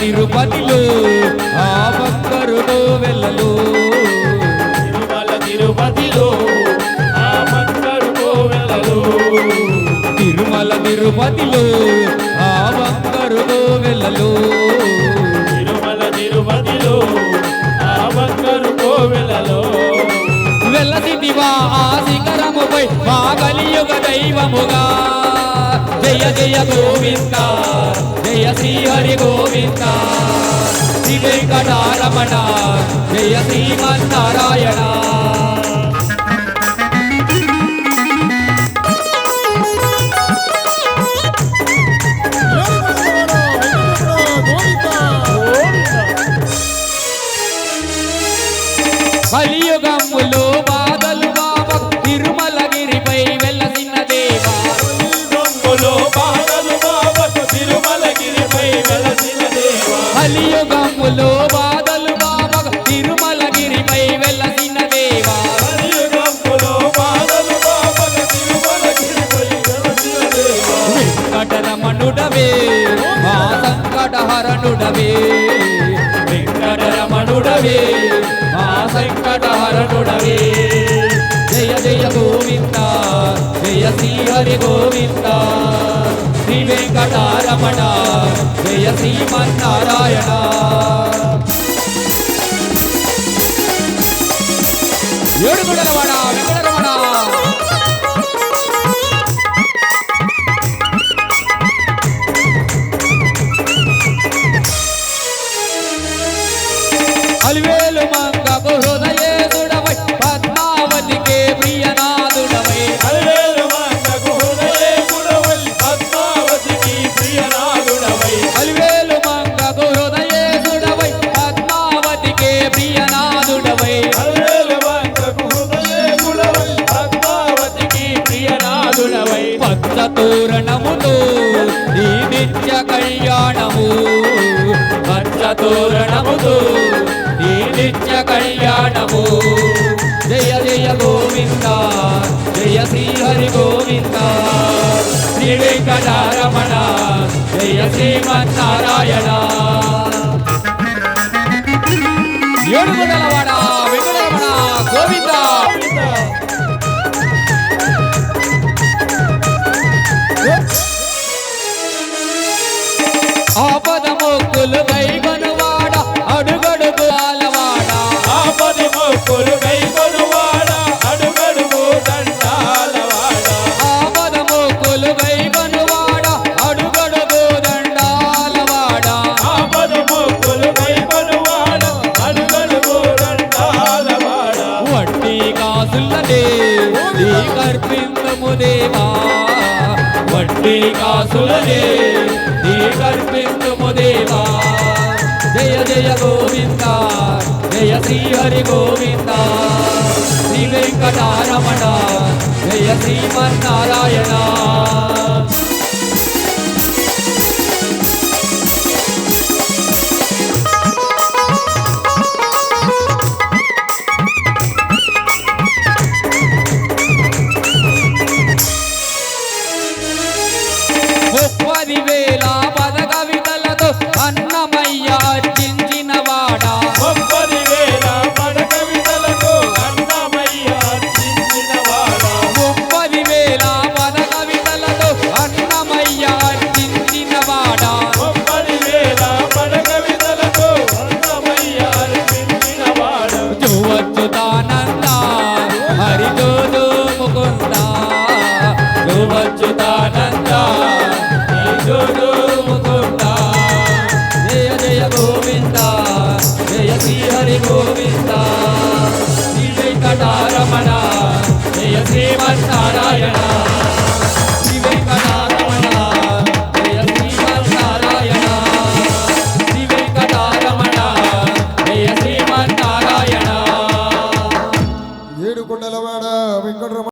తిరుపతిలో ఆ భక్తరుడు వెళ్ళలు. తిరుమల తిరుపతిలో ఆ భక్తరుడు వెళ్ళలు. తిరుమల తిరుపతిలో ఆ భక్తరుడు వెళ్ళలు. తిరుమల తిరుపతిలో ఆ భక్తరుడు వెళ్ళలో. వెళ్ళసిదివా ఆ శిఖరముపై మా కలియుగ దైవముగా. జయ జయ గోవింద జయ శ్రీ హరి గోవింద శ్రీ వెంకటారమణ జయ శ్రీమన్నారాయణ. కలియుగములో బాధలు బాబ తిరుమలగిరిపై వెల్లసిన దేవా. కలియుగంలో బాధలు బాబకు తిరుమలగిరిపై వెలసిన దేవా. వెంకటరమణుడవే మా సంకటహరణుడవే వెంకటరమణుడవే మా సంకటహరణుడవే జయ జయ గోవింద జయ శ్రీ హరి గోవింద. శ్రీ వెంకటారమణ జయ శ్రీమన్నారాయణ. ఏడుగుడలవాడ వెంకటరమణ. అలివేలు మంగ హృదయేదుడవై తోరణముతో ఈ నిత్య కళ్యాణము. పచ్చ తోరణముతో ఈ నిత్య కళ్యాణము. జయ జయ గోవింద జయ శ్రీహరి గోవింద. శ్రీ వెంకటారమణ జయ శ్రీమన్నారాయణ. ఏడుగుడలవాడ ఆపద మొక్కులు గైగనువాడ అడుగడుగు ఆలవాడ. ఆపది మొక్కులు కైకొనువాడ అడుగడుగు దండాలవాడ. ఆపద మొక్కులు గైగనువాడ అడుగడుగు దండాలవాడ. ఆపది మొక్కులు కైకొనువాడ అడుగడుగు దండాలవాడ. వడ్డీ కాసులనే నీ కర్పించము దేవా. వడ్డీ కాసులనే జయ గోవింద జయ శ్రీ హరి గోవింద. శ్రీ వెంకటారమణ జయ శ్రీమన్నారాయణ ముప్పది వచ్చుతాన